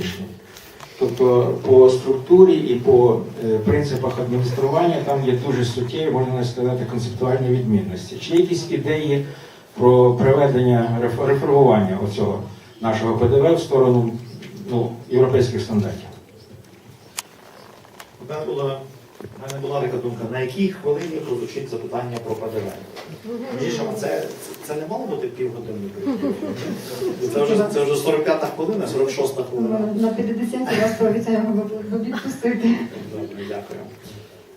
зовнішнє. Тобто по структурі і по е, принципах адміністрування там є дуже суттєві, можна сказати, концептуальні відмінності. Чи якісь ідеї про приведення реформування оцього нашого ПДВ в сторону ну, європейських стандартів? Була, у мене була така думка, на якій хвилині прозвучить запитання про ПДВ. Це, це не мало бути передачі. Це вже, це вже 45-та хвилина, 46-та хвилина. На 50 раз пообіцяємо відпустити. Добре, дякую.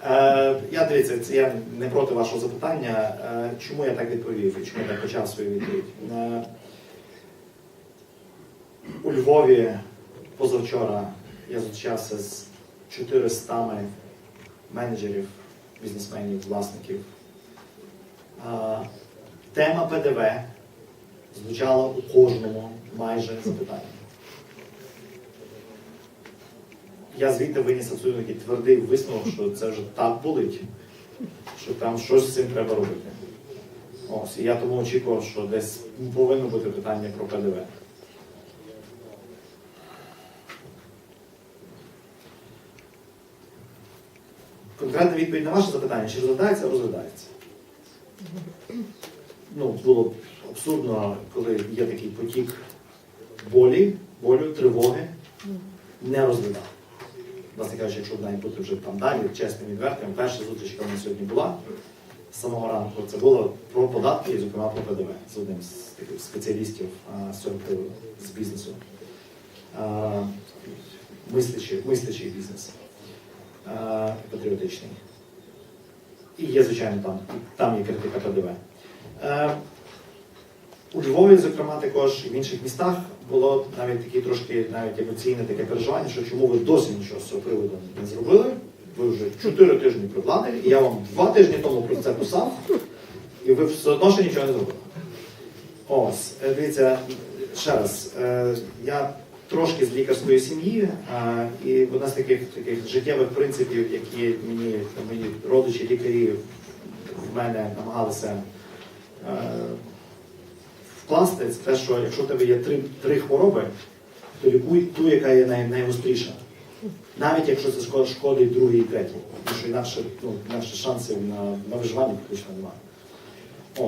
Е, я дивіться, я не проти вашого запитання. Е, чому я так відповів і чому я так почав свою відповідь? Е, у Львові позавчора я зустрічався з 400 менеджерів, бізнесменів, власників. Тема ПДВ звучала у кожному майже запитанні. я звідти виніс абсолютно такий твердий висновок, що це вже так болить, що там щось з цим треба робити. Ось, і я тому очікував, що десь повинно бути питання про ПДВ. Конкретна відповідь на ваше запитання, чи розглядається, розглядається. Ну, було б абсурдно, коли є такий потік болі, болю, тривоги, не розглядати власне кажучи, якщо навіть бути вже там далі, чесним відвертим, перша зустріч, яка в нас сьогодні була з самого ранку, це було про податки і, зокрема, про ПДВ з одним з таких спеціалістів а, з цього приводу, з бізнесу. А, мислячий, бізнес, патріотичний. І є, звичайно, там, там є критика ПДВ. Е, у Львові, зокрема, також і в інших містах було навіть такі трошки навіть емоційне таке переживання, що чому ви досі нічого з цього приводу не зробили. Ви вже чотири тижні при і я вам два тижні тому про це писав, і ви все одно ще нічого не зробили. Ось, е, дивіться, ще раз, е, я трошки з лікарської сім'ї, і одна з таких таких життєвих принципів, які мені, мої родичі, лікарі в мене намагалися. е, вкласти, це те, що якщо в тебе є три, три хвороби, то лікуй ту, яка є най, найгостріша. Навіть якщо це шко- шкодить другій і третій. Тому що інакше, ну, інакше шансів на, на виживання практично немає.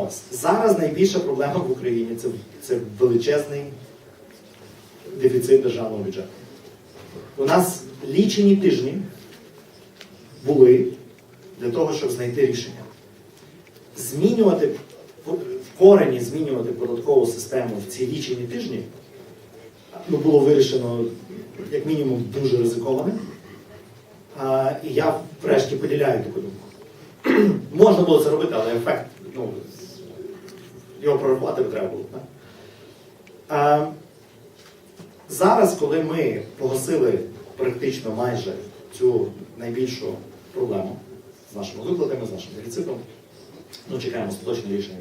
Ось. Зараз найбільша проблема в Україні це, це величезний дефіцит державного бюджету. У нас лічені тижні були для того, щоб знайти рішення. Змінювати в корені змінювати податкову систему в ці лічені тижні ну, було вирішено, як мінімум, дуже ризиковане. А, і я врешті поділяю таку думку. Можна було це робити, але ефект, ну, його прорахувати треба було. Так? А, зараз, коли ми погасили практично майже цю найбільшу проблему з нашими виплатами, з нашим дефіцитом, ну, чекаємо остаточне рішення,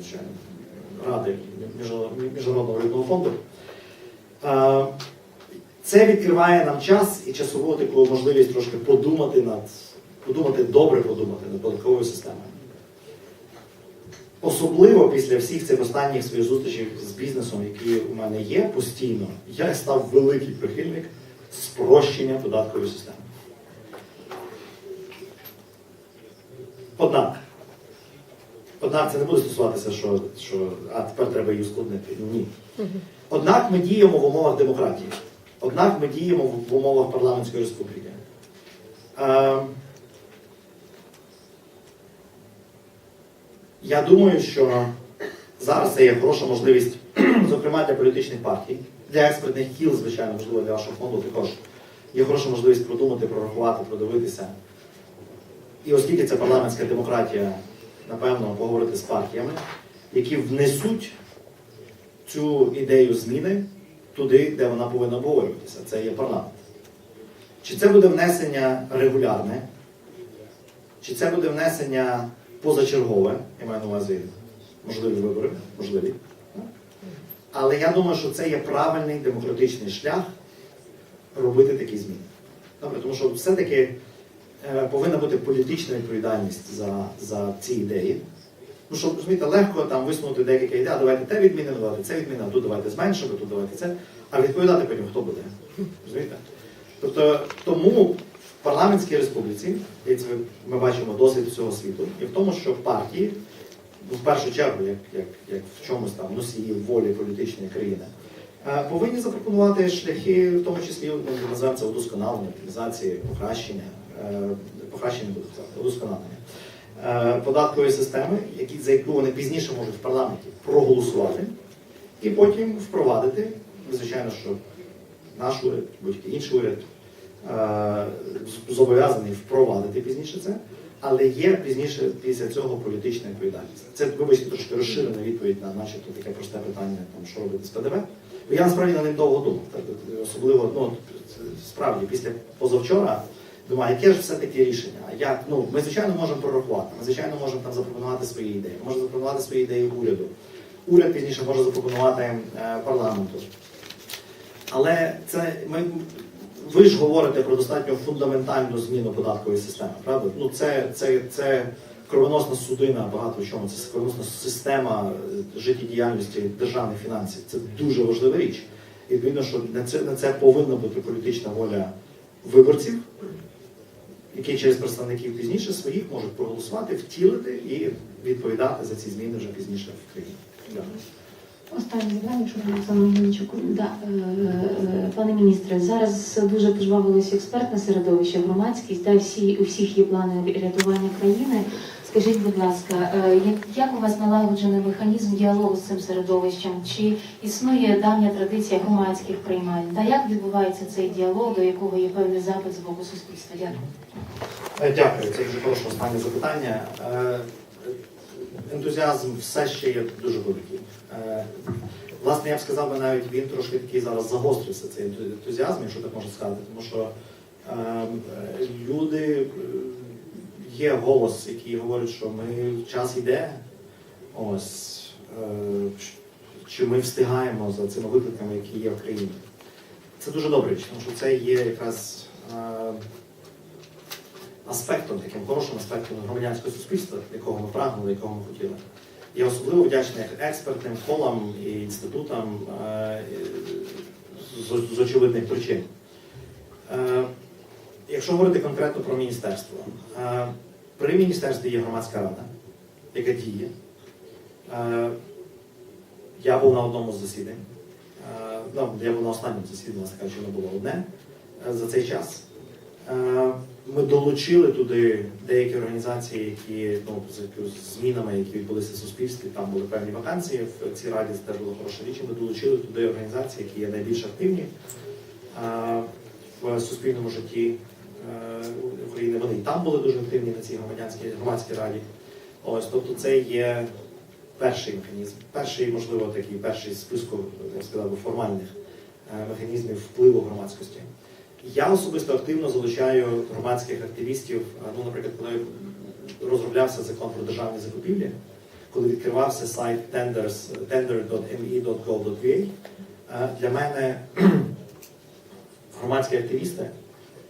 Ради Міжнародного- Міжнародного валютного фонду. Е, Це відкриває нам час і часову таку можливість трошки подумати над, подумати, добре подумати над податковою системою. Особливо після всіх цих останніх своїх зустрічей з бізнесом, які у мене є постійно, я став великий прихильник спрощення податкової системи. Однак, Однак це не буде стосуватися, що, що а тепер треба її ускладнити. Ні. Однак ми діємо в умовах демократії. Однак ми діємо в умовах парламентської республіки. Я думаю, що зараз це є хороша можливість, зокрема для політичних партій, для експертних кіл, звичайно, можливо, для вашого фонду також. Є хороша можливість продумати, прорахувати, продивитися. І оскільки це парламентська демократія, напевно, поговорити з партіями, які внесуть цю ідею зміни туди, де вона повинна обговорюватися. Це є парламент. Чи це буде внесення регулярне, чи це буде внесення позачергове, я маю на увазі можливі вибори, можливі. Але я думаю, що це є правильний демократичний шлях робити такі зміни. Добре, тому що все-таки е, повинна бути політична відповідальність за, за ці ідеї. Ну, що, розумієте, легко там висунути декілька ідей, давайте те відмінимо, давайте це відмінимо, тут давайте зменшимо, тут давайте це. А відповідати потім хто буде? Розумієте? Тобто тому парламентській республіці, і це ми бачимо досвід всього світу, і в тому, що партії, ну, в першу чергу, як, як, як в чомусь там носії волі політичної країни, е, повинні запропонувати шляхи, в тому числі ну, називаємо це удосконалення, оптимізації, покращення, е, покращення удосконалення е, податкової системи, які, за яку вони пізніше можуть в парламенті проголосувати, і потім впровадити. Звичайно, що наш уряд, будь-який інший уряд зобов'язаний впровадити пізніше це, але є пізніше після цього політична відповідальність. Це, вибачте, трошки розширена відповідь на начебто таке просте питання, там, що робити з ПДВ. Бо я насправді над ним довго думав. Особливо, ну, справді, після позавчора думаю, яке ж все-таки рішення? Як? Ну, ми, звичайно, можемо прорахувати, ми, звичайно, можемо там запропонувати свої ідеї, можемо запропонувати свої ідеї уряду. Уряд пізніше може запропонувати е, парламенту. Але це ми, ви ж говорите про достатньо фундаментальну зміну податкової системи, правда? Ну це, це, це кровоносна судина багато в чому. Це кровоносна система е, життєдіяльності державних фінансів. Це дуже важлива річ. І відповідно, що на це, на це повинна бути політична воля виборців, які через представників пізніше своїх можуть проголосувати, втілити і відповідати за ці зміни вже пізніше в країні. Останнє запитання, ви Олександр Мельничук. Да, е, е, пане міністре, зараз дуже пожвавилося експертне середовище, громадськість, да, всі, у всіх є плани рятування країни. Скажіть, будь ласка, е, як, у вас налагоджений механізм діалогу з цим середовищем? Чи існує давня традиція громадських приймань? Та як відбувається цей діалог, до якого є певний запит з боку суспільства? Дякую. Е, Дякую, це вже хороше останнє запитання. Ентузіазм все ще є дуже великий. Е, Власне, я б сказав би навіть він трошки такий зараз загострився, цей ентузіазм, якщо так можна сказати, тому що е, е, люди е, є голос, який говорить, що ми час йде. Ось чи ми встигаємо за цими викликами, які є в країні. Це дуже добре, тому що це є якраз. Аспектом, таким хорошим аспектом громадянського суспільства, якого ми прагнули, якого ми хотіли. Я особливо вдячний експертним колам і інститутам е, з, очевидних причин. Е, Якщо говорити конкретно про міністерство, е, при міністерстві є громадська рада, яка діє. Я був на одному з засідань. Ну, я був на останньому засіданні, кажучи, воно було одне за цей час. Е, Ми долучили туди деякі організації, які ну, з змінами, які відбулися в суспільстві, там були певні вакансії в цій раді, це теж була хороша річ. Ми долучили туди організації, які є найбільш активні е, в суспільному житті е, України. Вони і там були дуже активні на цій громадянській громадській раді. Ось, тобто, це є перший механізм, перший, можливо, такий перший списку, я сказав, формальних механізмів впливу громадськості. Я особисто активно залучаю громадських активістів. Ну, наприклад, коли розроблявся закон про державні закупівлі, коли відкривався сайт tenders, tender.me.gov.ua, для мене громадські активісти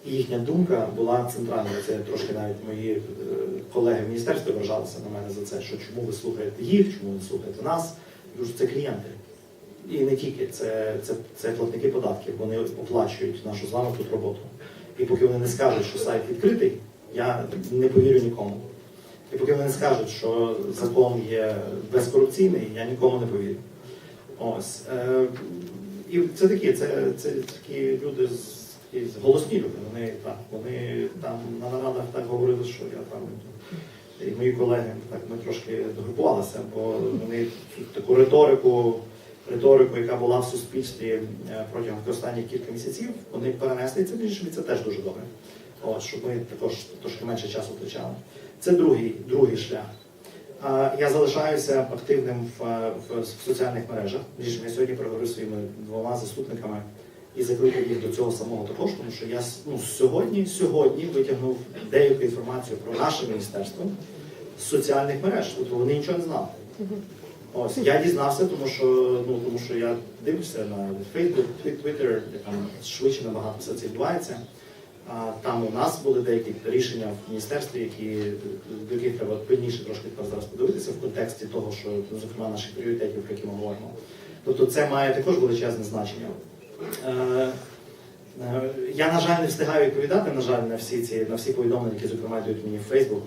і їхня думка була центральною. Це трошки навіть мої е, колеги в міністерстві вражалися на мене за це, що чому ви слухаєте їх, чому ви слухаєте нас. Я кажу, це клієнти. І не тільки, це, це, це платники податків, вони оплачують нашу з вами тут роботу. І поки вони не скажуть, що сайт відкритий, я не повірю нікому. І поки вони не скажуть, що закон є безкорупційний, я нікому не повірю. Ось. Е, і це такі, це, це такі люди з такі голосні люди. Вони так, вони там на нарадах так говорили, що я там. І мої колеги так ми трошки догрупувалися, бо вони таку риторику риторику, яка була в суспільстві е, протягом останніх кілька місяців, вони перенесли і це і це теж дуже добре. От, щоб ми також трошки менше часу втрачали. Це другий, другий шлях. Я залишаюся активним в, в, в соціальних мережах. Іншим, я сьогодні переговорив зі своїми двома заступниками і закликав їх до цього самого також, тому що я ну, сьогодні, сьогодні витягнув деяку інформацію про наше міністерство з соціальних мереж, тобто вони нічого не знали. Ось я дізнався, тому що ну тому що я дивлюся на Facebook, Twitter, де там швидше набагато все це відбувається. А там у нас були деякі рішення в міністерстві, які до яких треба пильніше трошки зараз подивитися в контексті того, що ну, зокрема наших пріоритетів, про які ми говоримо. Тобто це має також величезне значення. Е, Е, Я, на жаль, не встигаю відповідати, на жаль, на всі ці на всі повідомлення, які зокрема йдуть мені в Facebook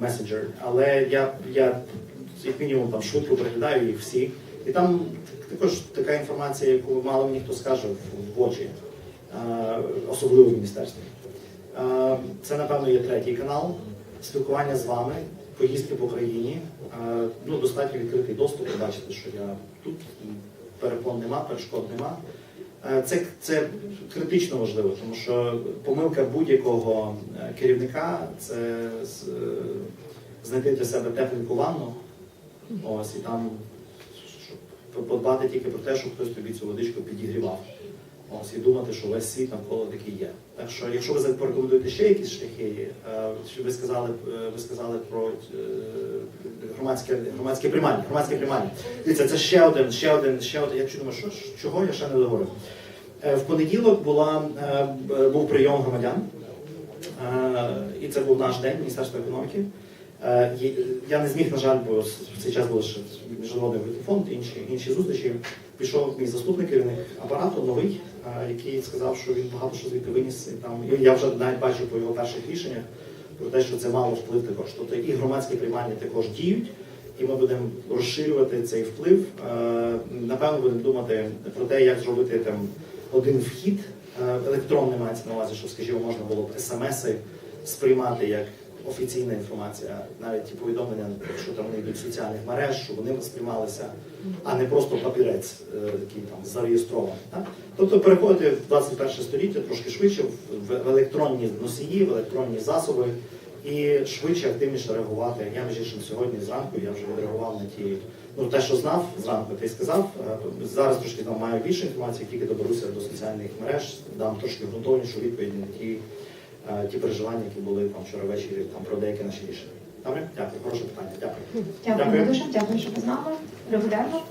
Messenger. Але я, я як мінімум там швидко переглядаю їх всі. І там також така інформація, яку мало мені хто скаже в, очі, особливо в міністерстві. Це, напевно, є третій канал. Спілкування з вами, поїздки по країні. Ну, достатньо відкритий доступ. Ви бачите, що я тут перепон нема, перешкод нема. Це, це критично важливо, тому що помилка будь-якого е, керівника це е, знайти для себе тепленьку ванну, ось і там щоб подбати тільки про те, щоб хтось тобі цю водичку підігрівав. Ось і думати, що весь світ навколо такий є. Так що, якщо ви порекомендуєте ще якісь шляхи, е, ви сказали, е, ви сказали про е, громадське громадське приймання. Громадське приймання. Дивіться, це ще один, ще один, ще один. Я думаю, що чого я ще не договорив. В понеділок була був прийом громадян, і це був наш день Міністерства економіки. Е, Я не зміг, на жаль, бо в цей час був ще міжнародний валютний фонд, інші, інші зустрічі. Пішов мій заступник керівник апарату, новий, е, який сказав, що він багато що звідти виніс. І там, я вже навіть бачив по його перших рішеннях про те, що це мало вплив також. Тобто і громадські приймання також діють, і ми будемо розширювати цей вплив. Е, Напевно, будемо думати про те, як зробити там один вхід електронний мається на увазі, щоб, скажімо, можна було б смс-и сприймати як офіційна інформація, навіть ті повідомлення, якщо там вони йдуть соціальних мереж, щоб вони сприймалися, а не просто папірець, е, який там зареєстрований. Так? Тобто переходити в 21 століття трошки швидше в, електронні носії, в електронні засоби і швидше, активніше реагувати. Я між іншим сьогодні зранку я вже відреагував на ті, ну те, що знав зранку, ти сказав. Е, Зараз трошки там маю більше інформації, тільки доберуся до соціальних мереж, дам трошки ґрунтовнішу відповідь на ті, ті переживання, які були там вчора ввечері там про деякі наші рішення. Добре? Дякую, хороше питання. Дякую. Дякую дуже, дякую, що ви з нами регулярно.